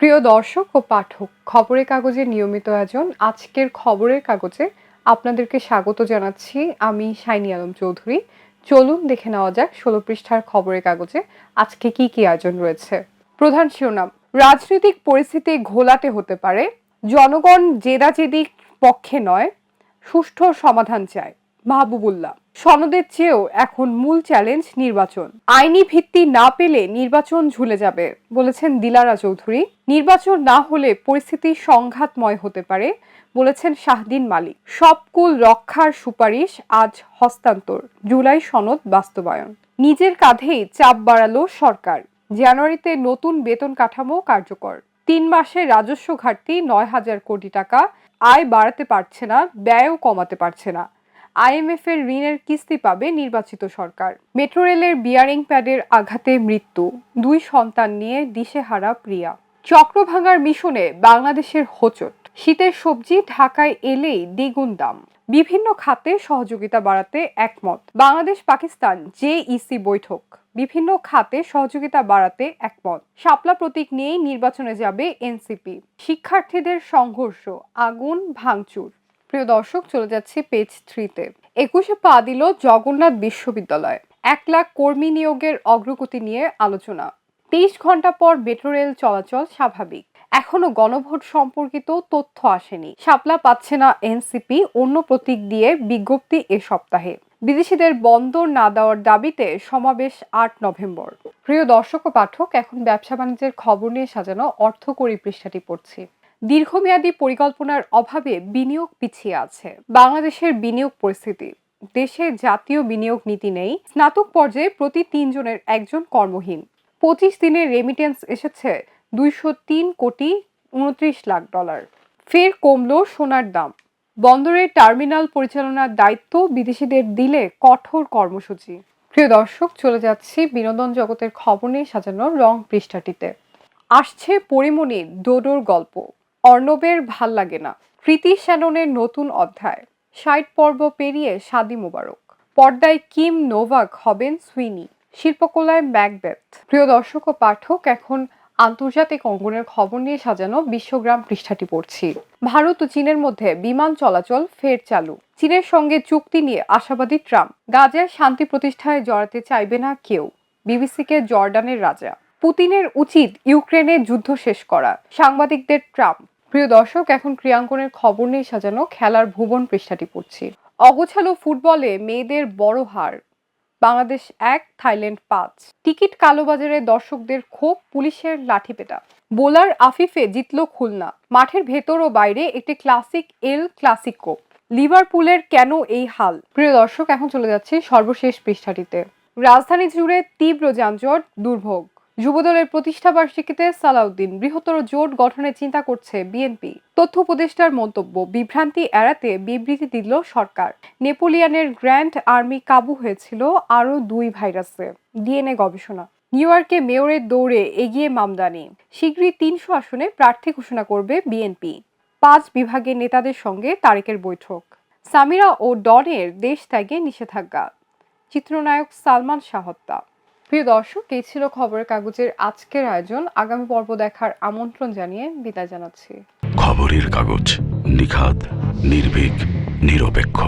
প্রিয় দর্শক ও পাঠক, খবরের কাগজের নিয়মিত আয়োজন। আজকের খবরের কাগজে আপনাদেরকে স্বাগত জানাচ্ছি আমি শাইনি আলম চৌধুরী। চলুন দেখে নেওয়া যাক ষোলো পৃষ্ঠার খবরের কাগজে আজকে কি কি আয়োজন রয়েছে। প্রধান শিরোনাম, রাজনৈতিক পরিস্থিতি ঘোলাটে হতে পারে, জনগণ জেদাজেদি পক্ষে নয়, সুষ্ঠু সমাধান চায়, মাহবুবুল্লাহ। সনদের চেয়েও এখন মূল চ্যালেঞ্জ নির্বাচন। আইনি ভিত্তি না পেলে নির্বাচন ঝুলে যাবে, বলেছেন দিলারা চৌধুরী। নির্বাচন না হলে পরিস্থিতি সংঘাতময় হতে পারে, বলেছেন শাহদিন মালিক। সব কুল রক্ষার সুপারিশ আজ হস্তান্তর, জুলাই সনদ বাস্তবায়ন। নিজের কাঁধেই চাপ বাড়ালো সরকার। জানুয়ারিতে নতুন বেতন কাঠামো কার্যকর। তিন মাসে রাজস্ব ঘাটতি নয় হাজার কোটি টাকা, আয় বাড়াতে পারছে না, ব্যয়ও কমাতে পারছে না। আইএমএফ এর ঋণের কিস্তি পাবে নির্বাচিত সরকার। মেট্রো রেলের বিয়ারিং প্যাডের আঘাতে মৃত্যু, দুই সন্তান নিয়ে দিশেহারা প্রিয়া। চক্রভাঙার মিশনে বাংলাদেশের হোচট, শীতের সবজি ঢাকায় এলেই দ্বিগুণ দাম। বিভিন্ন খাতে সহযোগিতা বাড়াতে একমত। বাংলাদেশ পাকিস্তান জেইসি বৈঠক, বিভিন্ন খাতে সহযোগিতা বাড়াতে একমত। শাপলা প্রতীক নিয়েই নির্বাচনে যাবে এনসিপি শিক্ষার্থীদের সংঘর্ষ, আগুন ভাঙচুর। প্রিয় দর্শক, চলে যাচ্ছে পেজ থ্রিতে একুশে পা দিল জগন্নাথ বিশ্ববিদ্যালয়। এক লাখ কর্মী নিয়োগের অগ্রগতি নিয়ে আলোচনা। তেইশ ঘণ্টা পর মেট্রো রেল চলাচল স্বাভাবিক। এখনও গণভোট সম্পর্কিত তথ্য আসেনি। শাপলা পাচ্ছে না এনসিপি, অন্য প্রতীক দিয়ে বিজ্ঞপ্তি এ সপ্তাহে। বিদেশিদের বন্দর না দেওয়ার দাবিতে সমাবেশ আট নভেম্বর। প্রিয় দর্শক ও পাঠক, এখন ব্যবসা বাণিজ্যের খবর নিয়ে সাজানো অর্থকরী পৃষ্ঠাটি পড়ছি। দীর্ঘমেয়াদী পরিকল্পনার অভাবে বিনিয়োগ পিছিয়ে আছে। বাংলাদেশের বিনিয়োগ পরিস্থিতি। দেশে জাতীয় বিনিয়োগ নীতি নেই। স্নাতক পর্যায়ে প্রতি তিনজনের একজন কর্মহীন। পঁচিশ দিনের রেমিটেন্স এসেছে দুইশো তিন কোটি উনত্রিশ লাখ ডলার। ফের কমল সোনার দাম। বন্দরের টার্মিনাল পরিচালনার দায়িত্ব বিদেশিদের দিলে কঠোর কর্মসূচি। প্রিয় দর্শক, চলে যাচ্ছি বিনোদন জগতের খবর নিয়ে সাজানো রং পৃষ্ঠাটিতে। আসছে পরিমণির ডোডোর গল্প। অর্ণবের ভালো লাগে না। কৃতি শ্যাননের নতুন অধ্যায়। ষাট পর্ব পেরিয়ে সাদি মোবারক। পর্দায় কিম নোভাক হবেন সুইনি। শিল্পকলায় ম্যাকবেথ। প্রিয় দর্শক ও পাঠক, এখন আন্তর্জাতিক অঙ্গনের খবর নিয়ে সাজানো বিশ্বগ্রাম পৃষ্ঠাটি পড়ছি। ভারত ও চীনের মধ্যে বিমান চলাচল ফের চালু। চীনের সঙ্গে চুক্তি নিয়ে আশাবাদী ট্রাম্প। গাজায় শান্তি প্রতিষ্ঠায় জড়াতে চাইবে না কেউ। বিবিসিকে জর্ডানের রাজা। পুতিনের উচিত ইউক্রেনে যুদ্ধ শেষ করা। সাংবাদিকদের ট্রাম্প। প্রিয় দর্শক, এখন ক্রিয়াঙ্কনের খবর নিয়ে সাজানো খেলার ভুবন পৃষ্ঠাটি পড়ছি। অগোছালো ফুটবলে মেয়েদের বড় হার। বাংলাদেশ এক, থাইল্যান্ড পাঁচ। টিকিট কালোবাজারে দর্শকদের ক্ষোভ, পুলিশের লাঠিপেটা। বোলার আফিফে জিতল খুলনা। মাঠের ভেতর ও বাইরে একটি ক্লাসিক এল ক্লাসিকো। লিভারপুলের কেন এই হাল? প্রিয় দর্শক, এখন চলে যাচ্ছে সর্বশেষ পৃষ্ঠাটিতে। রাজধানী জুড়ে তীব্র যানজট, দুর্ভোগ। যুবদলের প্রতিষ্ঠা বার্ষিকীতে সালাউদ্দিন বৃহত্তর জোট গঠনের চিন্তা করছে বিএনপি। তথ্য উপদেষ্টার মন্তব্য, বিভ্রান্তি এড়াতে বিবৃতি দিল সরকার। নেপোলিয়ানের গ্র্যান্ড আর্মি কাবু হয়েছিল আরও দুই ভাইরাসে। ডিএনএ গবেষণা। নিউ ইয়র্কে মেয়রের দৌড়ে এগিয়ে মামদানি। শীঘ্রই তিনশো আসনে প্রার্থী ঘোষণা করবে বিএনপি। পাঁচ বিভাগের নেতাদের সঙ্গে তারেকের বৈঠক। সামিরা ও ডনের দেশ ত্যাগে নিষেধাজ্ঞা। চিত্রনায়ক সালমান শাহ হত্যা। প্রিয় দর্শক, এই ছিল খবরের কাগজের আজকের আয়োজন। আগামী পর্ব দেখার আমন্ত্রণ জানিয়ে বিদায় জানাচ্ছি। খবরের কাগজ নিখাত নির্ভীক, নিরপেক্ষ।